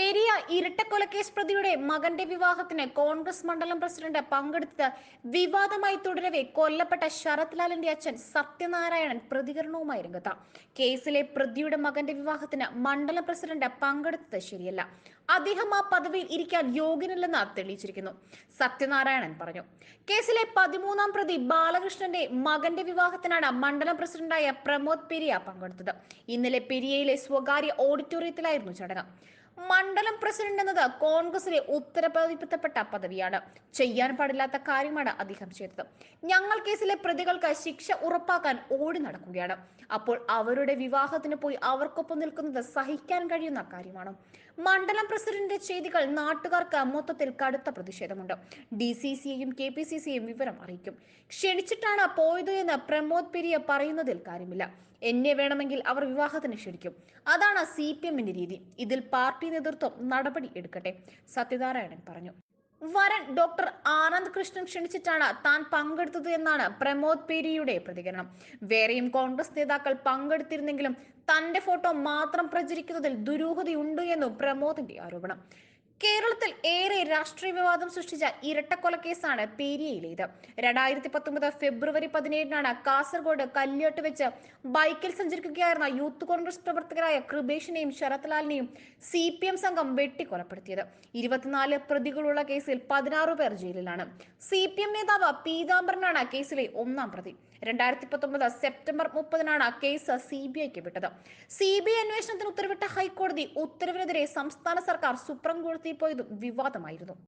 പെരിയ ഇരട്ടക്കൊലക്കേസ് പ്രതിയുടെ മകന്റെ വിവാഹത്തിന് കോൺഗ്രസ് മണ്ഡലം പ്രസിഡന്റ് പങ്കെടുത്തത് വിവാദമായി തുടരവേ കൊല്ലപ്പെട്ട ശരത് ലാലിന്റെ അച്ഛൻ സത്യനാരായണൻ പ്രതികരണവുമായി രംഗത്ത്. കേസിലെ പ്രതിയുടെ മകന്റെ വിവാഹത്തിന് മണ്ഡലം പ്രസിഡന്റ് പങ്കെടുത്തത് ശരിയല്ല. അദ്ദേഹം ആ പദവിയിൽ ഇരിക്കാൻ യോഗ്യനല്ലെന്ന് തെളിയിച്ചിരിക്കുന്നു. സത്യനാരായണൻ പറഞ്ഞു കേസിലെ പതിമൂന്നാം പ്രതി ബാലകൃഷ്ണന്റെ മകന്റെ വിവാഹത്തിനാണ് മണ്ഡലം പ്രസിഡന്റായ പ്രമോദ് പെരിയ പങ്കെടുത്തത്. ഇന്നലെ പെരിയയിലെ സ്വകാര്യ ഓഡിറ്റോറിയത്തിലായിരുന്നു ചടങ്ങ്. മണ്ഡലം പ്രസിഡന്റ് എന്നത് കോൺഗ്രസിലെ ഉത്തരവാദിത്തപ്പെട്ട പദവിയാണ്. ചെയ്യാൻ പാടില്ലാത്ത കാര്യമാണ് അദ്ദേഹം ചെയ്തത്. ഞങ്ങൾ കേസിലെ പ്രതികൾക്ക് ശിക്ഷ ഉറപ്പാക്കാൻ ഓടി നടക്കുകയാണ്. അപ്പോൾ അവരുടെ വിവാഹത്തിന് പോയി അവർക്കൊപ്പം നിൽക്കുന്നത് സഹിക്കാൻ കഴിയുന്ന കാര്യമാണ്. മണ്ഡലം പ്രസിഡന്റിന്റെ ചെയ്തികൾ നാട്ടുകാർക്ക് മൊത്തത്തിൽ കടുത്ത പ്രതിഷേധമുണ്ട്. ഡി സി സിയെയും കെ പി സി സിയും വിവരം അറിയിക്കും. ക്ഷണിച്ചിട്ടാണ് പോയത് എന്ന് പ്രമോദ് പെരിയ പറയുന്നതിൽ കാര്യമില്ല. എന്നെ വേണമെങ്കിൽ അവർ വിവാഹത്തിന് ക്ഷണിക്കും. അതാണ് സി പി എമ്മിന്റെ രീതി. ഇതിൽ പാർട്ടി നേതൃത്വം നടപടി എടുക്കട്ടെ? സത്യനാരായണൻ പറഞ്ഞു. വരൻ ഡോക്ടർ ആനന്ദ് കൃഷ്ണൻ ക്ഷണിച്ചിട്ടാണ് താൻ പങ്കെടുത്തത് എന്നാണ് പ്രമോദ് പേരിയുടെ പ്രതികരണം. വേറെയും കോൺഗ്രസ് നേതാക്കൾ പങ്കെടുത്തിരുന്നെങ്കിലും തന്റെ ഫോട്ടോ മാത്രം പ്രചരിക്കുന്നതിൽ ദുരൂഹതയുണ്ട് എന്നും പ്രമോദിന്റെ ആരോപണം. കേരളത്തിൽ ഏറെ രാഷ്ട്രീയ വിവാദം സൃഷ്ടിച്ച ഇരട്ടക്കൊലക്കേസാണ് പേരിയയിലേത്. രണ്ടായിരത്തി പത്തൊമ്പത് ഫെബ്രുവരി പതിനേഴിനാണ് കാസർഗോഡ് കല്യോട്ട് വെച്ച് ബൈക്കിൽ സഞ്ചരിക്കുകയായിരുന്ന യൂത്ത് കോൺഗ്രസ് പ്രവർത്തകരായ കൃപേഷിനെയും ശരത്ലാലിനെയും സി പി എം സംഘം വെട്ടിക്കൊലപ്പെടുത്തിയത്. ഇരുപത്തിനാല് പ്രതികളുള്ള കേസിൽ പതിനാറ് പേർ ജയിലിലാണ്. സി പി എം നേതാവ് പീതാംബരനാണ് കേസിലെ ഒന്നാം പ്രതി. രണ്ടായിരത്തി പത്തൊമ്പത് സെപ്റ്റംബർ മുപ്പതിനാണ് കേസ് സി ബി ഐക്ക് വിട്ടത്. സി ബി ഐ അന്വേഷണത്തിന് ഉത്തരവിട്ട ഹൈക്കോടതി ഉത്തരവിനെതിരെ സംസ്ഥാന സർക്കാർ സുപ്രീം കോടതിയിൽ പോയതും വിവാദമായിരുന്നു.